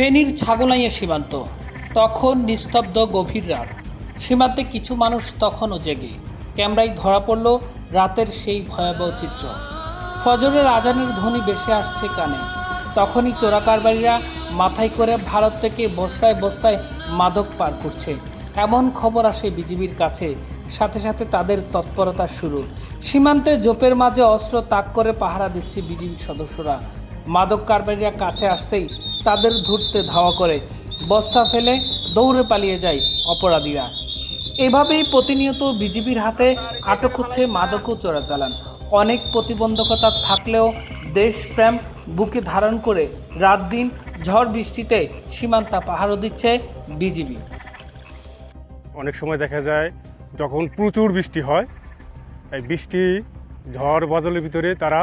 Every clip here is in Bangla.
ফেনীর ছাগলাইয়া সীমান্ত, তখন নিস্তব্ধ গভীর রাত। সীমান্তে কিছু মানুষ তখনও জেগে। ক্যামেরায় ধরা পড়ল রাতের সেই ভয়াবহ চিত্র। ফজরের আজানের ধ্বনি বেশি আসছে কানে। তখনই চোরাকারবারীরা মাথায় করে ভারত থেকে বস্তায় বস্তায় মাদক পার করছে। এমন খবর আসে বিজিবির কাছে। সাথে সাথে তাদের তৎপরতা শুরু। সীমান্তে জোপের মাঝে অস্ত্র তাক করে পাহারা দিচ্ছে বিজিবির সদস্যরা। মাদক কারবারীরা কাছে আসতেই তাদের ধরতে ধাওয়া করে। বস্তা ফেলে দৌড়ে পালিয়ে যায় অপরাধীরা। এভাবেই প্রতিনিয়ত বিজিবির হাতে আটক হচ্ছে মাদক ও চোরাচালান। অনেক প্রতিবন্ধকতা থাকলেও দেশপ্রেম বুকে ধারণ করে রাত দিন ঝড় বৃষ্টিতে সীমান্তা পাহারও দিচ্ছে বিজিবি। অনেক সময় দেখা যায় যখন প্রচুর বৃষ্টি হয়, এই বৃষ্টি, ঝড়, বাদলের ভিতরে তারা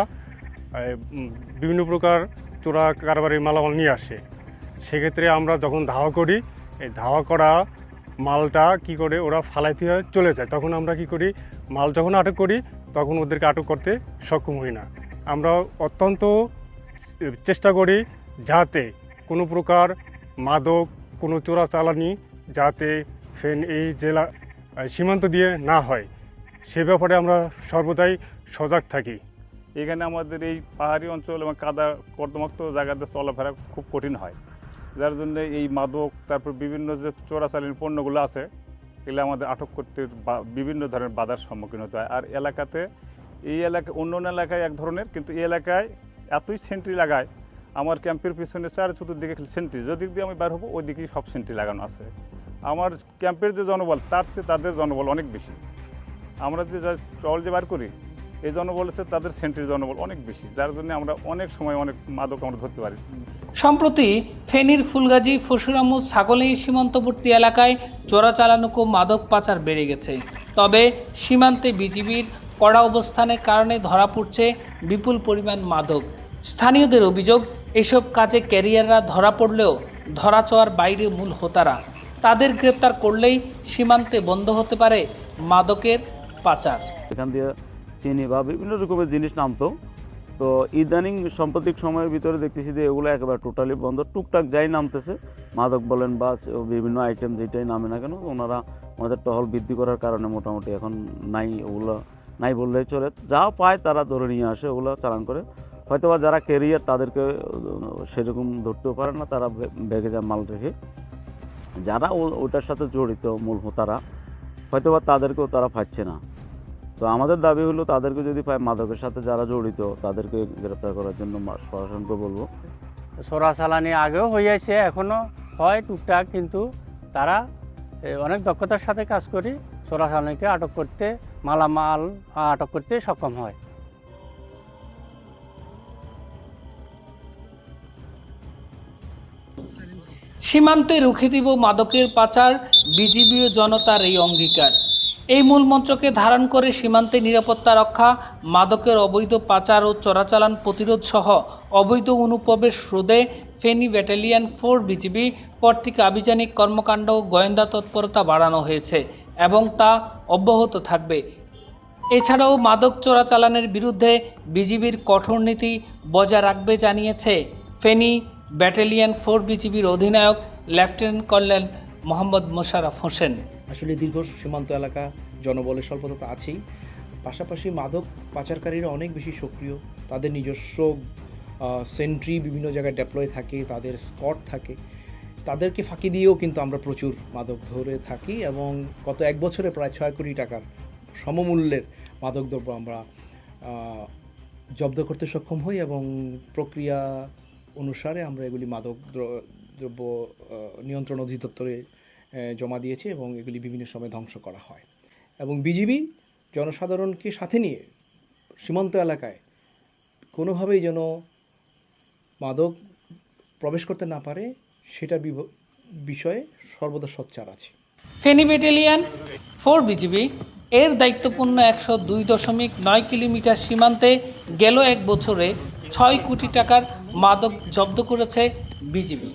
বিভিন্ন প্রকার চোরা কারবারের মালামাল নিয়ে আসে। সেক্ষেত্রে আমরা যখন ধাওয়া করি, এই ধাওয়া করা মালটা কি করে ওরা ফালাইতে চলে যায়। তখন আমরা কি করি, মাল যখন আটক করি, তখন ওদেরকে আটক করতে সক্ষম হই না। আমরা অত্যন্ত চেষ্টা করি যাতে কোনো প্রকার মাদক, কোনো চোরা চালানি যাতে ফেন এই জেলা সীমান্ত দিয়ে না হয়। সে ব্যাপারে আমরা সর্বদাই সজাগ থাকি। এখানে আমাদের এই পাহাড়ি অঞ্চল এবং কাদা কর্দমাক্ত জায়গাতে চলাফেরা খুব কঠিন হয়। যার জন্য এই মাদক, তারপর বিভিন্ন যে চোরাচালানি পণ্যগুলো আছে, এগুলো আমাদের আটক করতে বিভিন্ন ধরনের বাধার সম্মুখীন হতে হয়। আর এলাকাতে, এই এলাকা, অন্য অন্য এলাকায় এক ধরনের, কিন্তু এই এলাকায় এতই সেন্ট্রি লাগায়, আমার ক্যাম্পের পিছনে চার চতুর্দিকে সেন্ট্রি যেদিক দিয়ে আমি বার হব ওই দিকেই সব সেন্ট্রি লাগানো আছে। আমার ক্যাম্পের যে জনবল, তার চেয়ে তাদের জনবল অনেক বেশি। আমরা যে ট্রল যে বার করি এই জনবল আছে তাদের সেন্ট্রির জনবল অনেক বেশি যার জন্য আমরা অনেক সময় অনেক মাদক আমরা ধরতে পারি। সম্প্রতি ফেনীর ফুলগাজী ফসুরামু ছাগলেই সীমান্তবর্তী এলাকায় চোরাচালানুক ও মাদক পাচার বেড়ে গেছে। তবে সীমান্তে বিজিবির কড়া অবস্থানের কারণে ধরা পড়ছে বিপুল পরিমাণ মাদক। স্থানীয়দের অভিযোগ এসব কাজে ক্যারিয়াররা ধরা পড়লেও ধরা ছোঁয়ার বাইরে মূল হোতারা। তাদের গ্রেপ্তার করলেই সীমান্তে বন্ধ হতে পারে মাদকের পাচার। এখান দিয়ে চিনি বা বিভিন্ন রকমের জিনিস নামতো। তো ইদানিং সাম্প্রতিক সময়ের ভিতরে দেখতেছি যে এগুলো একেবারে টোটালি বন্ধ। টুকটাক যাই নামতেছে, মাদক বলেন বা বিভিন্ন আইটেম যেটাই নামে না কেন, ওনারা আমাদের টহল বৃদ্ধি করার কারণে মোটামুটি এখন নাই ওগুলো, নাই বললেই চলে। যা পায় তারা ধরে নিয়ে আসে, ওগুলো চালান করে। হয়তোবা যারা কেরিয়ার তাদেরকে সেরকম ধরতেও পারে না, তারা বে- বেগে যায় মাল রেখে। যারা ওটার সাথে জড়িত মূল হোতারা হয়তোবা তাদেরকেও তারা পাচ্ছে না। তো আমাদের দাবি হলো তাদেরকে যদি পায় মাদকের সাথে যারা জড়িত তাদেরকে গ্রেপ্তার করার জন্য প্রশাসনকে বলব। চোরাচালানি আগেও হয়েছে এখনও হয় টুকটাক কিন্তু তারা অনেক দক্ষতার সাথে কাজ করি চোরাচালানিকে আটক করতে মালামাল আটক করতে সক্ষম হয়। সীমান্তে রুখে দিব মাদকের পাচার বিজিবি ও জনতার এই অঙ্গীকার। এই মূল মন্ত্রকে ধারণ করে সীমান্তে নিরাপত্তা রক্ষা, মাদকের অবৈধ পাচার ও চোরাচালান প্রতিরোধ সহ অবৈধ অনুপ্রবেশ রোধে ফেনী ব্যাটালিয়ান ফোর বিজিবি কর্তৃক আভিযানিক কর্মকাণ্ড ও গোয়েন্দা তৎপরতা বাড়ানো হয়েছে এবং তা অব্যাহত থাকবে। এছাড়াও মাদক চোরাচালানের বিরুদ্ধে বিজিবির কঠোর নীতি বজায় রাখবে জানিয়েছে ফেনী ব্যাটালিয়ান ফোর বিজিবির অধিনায়ক লেফটেন্যান্ট কর্নেল মোহাম্মদ মোশাররফ হোসেন। আসলে দীর্ঘ সীমান্ত এলাকা, জনবলের স্বল্পতা তো আছেই। পাশাপাশি মাদক পাচারকারীরা অনেক বেশি সক্রিয়। তাদের নিজস্ব সেন্ট্রি বিভিন্ন জায়গায় ডেপ্লয় থাকে, তাদের স্কট থাকে। তাদেরকে ফাঁকি দিয়েও কিন্তু আমরা প্রচুর মাদক ধরে থাকি এবং গত এক বছরে প্রায় ছয় কোটি টাকার সমমূল্যের মাদকদ্রব্য আমরা জব্দ করতে সক্ষম হই এবং প্রক্রিয়া অনুসারে আমরা এগুলি মাদক দ্রব্য নিয়ন্ত্রণ অধিদপ্তরে জমা দিয়েছে এবং এগুলি বিভিন্ন সময় ধ্বংস করা হয়। এবং বিজিবি জনসাধারণকে সাথে নিয়ে সীমান্ত এলাকায় কোনোভাবেই যেন মাদক প্রবেশ করতে না পারে, সেটা বিষয়ে সর্বদা সোচ্চার আছে। ফেনী ব্যাটালিয়ন ফোর বিজিবি এর দায়িত্বপূর্ণ একশো দুই দশমিক নয় কিলোমিটার সীমান্তে গেল এক বছরে ছয় কোটি টাকার মাদক জব্দ করেছে বিজিবি।